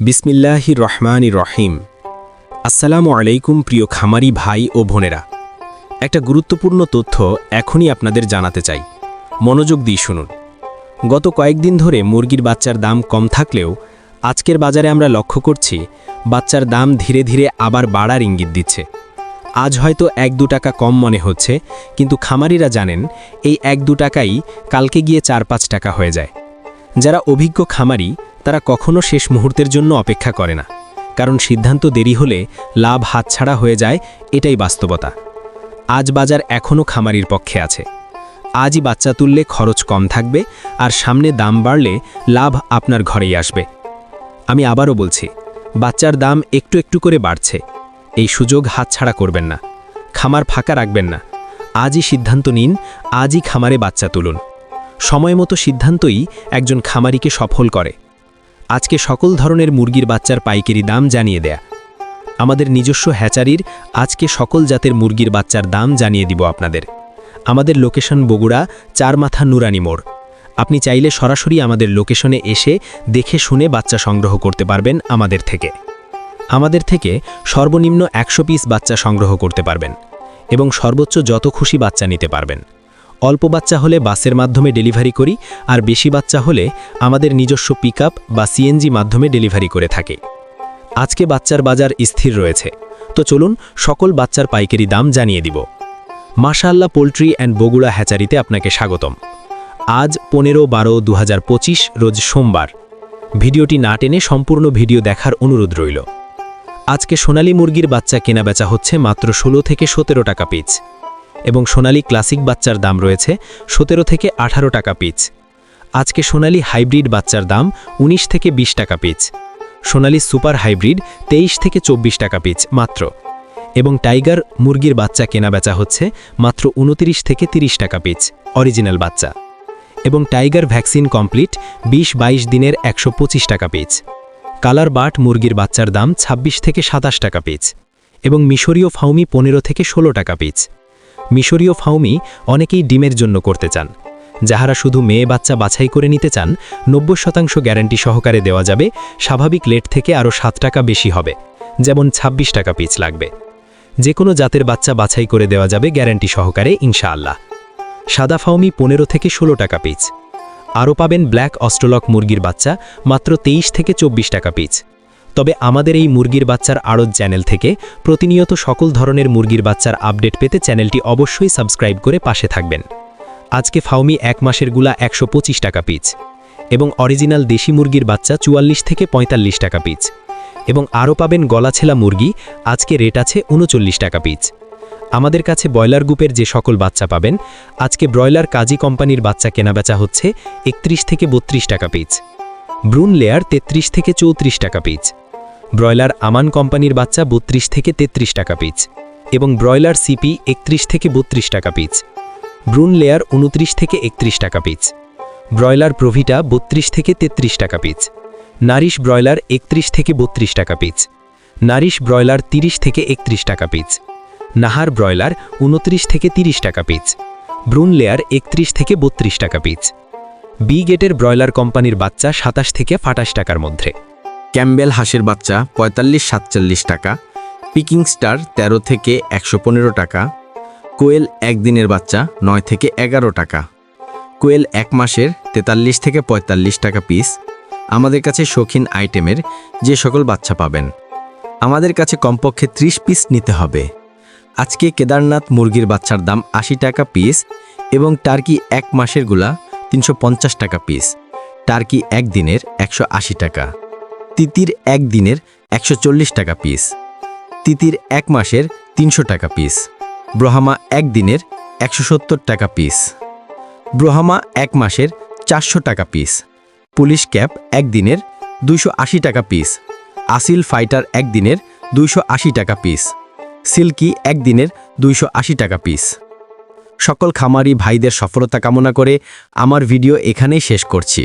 বিসমিল্লাহি রহমানি রহিম। আসসালামু আলাইকুম প্রিয় খামারি ভাই ও বোনেরা। একটা গুরুত্বপূর্ণ তথ্য এখনই আপনাদের জানাতে চাই। মনোযোগ দিয়ে শুনুন। গত কয়েকদিন ধরে মুরগির বাচ্চার দাম কম থাকলেও আজকের বাজারে আমরা লক্ষ্য করছি, বাচ্চার দাম ধীরে ধীরে আবার বাড়ার ইঙ্গিত দিচ্ছে। আজ হয়তো এক দু টাকা কম মনে হচ্ছে, কিন্তু খামারিরা জানেন এই এক দু টাকাই কালকে গিয়ে চার পাঁচ টাকা হয়ে যায়। যারা অভিজ্ঞ খামারি তারা কখনো শেষ মুহূর্তের জন্য অপেক্ষা করে না, কারণ সিদ্ধান্ত দেরি হলে লাভ হাতছাড়া হয়ে যায়, এটাই বাস্তবতা। আজ বাজার এখনও খামারির পক্ষে আছে। আজই বাচ্চা তুললে খরচ কম থাকবে আর সামনে দাম বাড়লে লাভ আপনার ঘরেই আসবে। আমি আবারও বলছি, বাচ্চার দাম একটু একটু করে বাড়ছে। এই সুযোগ হাতছাড়া করবেন না। খামার ফাঁকা রাখবেন না। আজই সিদ্ধান্ত নিন, আজই খামারে বাচ্চা তুলুন। সময় মতো সিদ্ধান্তই একজন খামারিকে সফল করে। আজকে সকল ধরনের মুরগির বাচ্চার পাইকারি দাম জানিয়ে দেয়া। আমাদের নিজস্ব হ্যাচারির আজকে সকল জাতের মুরগির বাচ্চার দাম জানিয়ে দিব আপনাদের। আমাদের লোকেশন বগুড়া চার মাথা নুরানি মোড়। আপনি চাইলে সরাসরি আমাদের লোকেশনে এসে দেখে শুনে বাচ্চা সংগ্রহ করতে পারবেন আমাদের থেকে। আমাদের থেকে সর্বনিম্ন একশো পিস বাচ্চা সংগ্রহ করতে পারবেন এবং সর্বোচ্চ যত খুশি বাচ্চা নিতে পারবেন। অল্প বাচ্চা হলে বাসের মাধ্যমে ডেলিভারি করি, আর বেশি বাচ্চা হলে আমাদের নিজস্ব পিক বা সিএনজি মাধ্যমে ডেলিভারি করে থাকে। আজকে বাচ্চার বাজার স্থির রয়েছে। তো চলুন সকল বাচ্চার পাইকারি দাম জানিয়ে দিব। মাশাল্লাহ পোলট্রি অ্যান্ড বগুড়া হ্যাচারিতে আপনাকে স্বাগতম। আজ পনেরো বারো দু রোজ সোমবার। ভিডিওটি না টেনে সম্পূর্ণ ভিডিও দেখার অনুরোধ রইল। আজকে সোনালী মুরগির বাচ্চা কেনাবেচা হচ্ছে মাত্র ষোলো থেকে সতেরো টাকা পিচ এবং সোনালী ক্লাসিক বাচ্চার দাম রয়েছে সতেরো থেকে আঠারো টাকা পিচ। আজকে সোনালী হাইব্রিড বাচ্চার দাম ১৯ থেকে ২০ টাকা পিচ। সোনালী সুপার হাইব্রিড ২৩ থেকে চব্বিশ টাকা পিচ মাত্র। এবং টাইগার মুরগির বাচ্চা কেনাবেচা হচ্ছে মাত্র উনতিরিশ থেকে ৩০ টাকা পিচ, অরিজিনাল বাচ্চা। এবং টাইগার ভ্যাকসিন কমপ্লিট ২০ ২২ দিনের একশো পঁচিশ টাকা পিচ। কালার বাট মুরগির বাচ্চার দাম ২৬ থেকে সাতাশ টাকা পিচ। এবং মিশরীয় ফাউমি পনেরো থেকে ১৬ টাকা পিচ। মিশরীয় ফাউমি অনেকেই ডিমের জন্য করতে চান। যাহারা শুধু মেয়ে বাচ্চা বাছাই করে নিতে চান, নব্বই শতাংশ গ্যারান্টি সহকারে দেওয়া যাবে, স্বাভাবিক লেট থেকে আরও সাত টাকা বেশি হবে, যেমন ২৬ টাকা পিচ লাগবে। যে কোনো জাতের বাচ্চা বাছাই করে দেওয়া যাবে গ্যারান্টি সহকারে, ইনশাআল্লাহ। সাদা ফাউমি পনেরো থেকে ১৬ টাকা পিচ। আরও পাবেন ব্ল্যাক অস্ট্রলক মুরগির বাচ্চা মাত্র ২৩ থেকে চব্বিশ টাকা পিচ। তবে আমাদের এই মুরগির বাচ্চার আড়ত চ্যানেল থেকে প্রতিনিয়ত সকল ধরনের মুরগির বাচ্চার আপডেট পেতে চ্যানেলটি অবশ্যই সাবস্ক্রাইব করে পাশে থাকবেন। আজকে ফাউমি এক মাসেরগুলা একশো পঁচিশ টাকা পিচ এবং অরিজিনাল দেশি মুরগির বাচ্চা চুয়াল্লিশ থেকে ৪৫ টাকা পিচ এবং আরও পাবেন গলাছেলা মুরগি, আজকে রেট আছে উনচল্লিশ টাকা পিচ। আমাদের কাছে ব্রয়লার গ্রুপের যে সকল বাচ্চা পাবেন, আজকে ব্রয়লার কাজী কোম্পানির বাচ্চা কেনাবেচা হচ্ছে একত্রিশ থেকে বত্রিশ টাকা পিচ। ব্রুন লেয়ার ৩৩ থেকে চৌত্রিশ টাকা পিচ। ব্রয়লার আমান কোম্পানির বাচ্চা বত্রিশ থেকে ৩৩ টাকা পিচ। এবং ব্রয়লার সিপি একত্রিশ থেকে বত্রিশ টাকা পিচ। ব্রুন লেয়ার উনত্রিশ থেকে একত্রিশ টাকা পিচ। ব্রয়লার প্রভিটা বত্রিশ থেকে ৩৩ টাকা পিচ। নারিশ ব্রয়লার একত্রিশ থেকে বত্রিশ টাকা পিচ। নারিশ ব্রয়লার ৩০ থেকে একত্রিশ টাকা পিচ। নাহার ব্রয়লার উনত্রিশ থেকে ৩০ টাকা পিচ। ব্রুন লেয়ার একত্রিশ থেকে বত্রিশ টাকা পিচ। বি গেটের ব্রয়লার কোম্পানির বাচ্চা সাতাশ থেকে ফাটাশ টাকার মধ্যে। ক্যাম্বেল হাঁসের বাচ্চা পঁয়তাল্লিশ সাতচল্লিশ টাকা, পিকিং স্টার ১৩ থেকে একশো পনেরো টাকা, কোয়েল একদিনের বাচ্চা নয় থেকে এগারো টাকা, কোয়েল এক মাসের তেতাল্লিশ থেকে পঁয়তাল্লিশ টাকা পিস, আমাদের কাছে শৌখিন আইটেমের যে সকল বাচ্চা পাবেন। আমাদের কাছে কমপক্ষে ৩০ পিস নিতে হবে। আজকে কেদারনাথ মুরগির বাচ্চার দাম আশি টাকা পিস এবং টার্কি এক মাসের মাসেরগুলা তিনশো পঞ্চাশ টাকা পিস টার্কি একদিনের একশো আশি টাকা, তিতির এক দিনের একশো টাকা পিস তিতির এক মাসের তিনশো টাকা পিস ব্রহামা এক দিনের একশো টাকা পিস ব্রহামা এক মাসের চারশো টাকা পিস পুলিশ ক্যাপ এক দিনের দুইশো টাকা পিস আসিল ফাইটার এক দিনের দুইশো টাকা পিস সিল্কি এক দিনের দুইশো টাকা পিস সকল খামারি ভাইদের সফলতা কামনা করে আমার ভিডিও এখানেই শেষ করছি।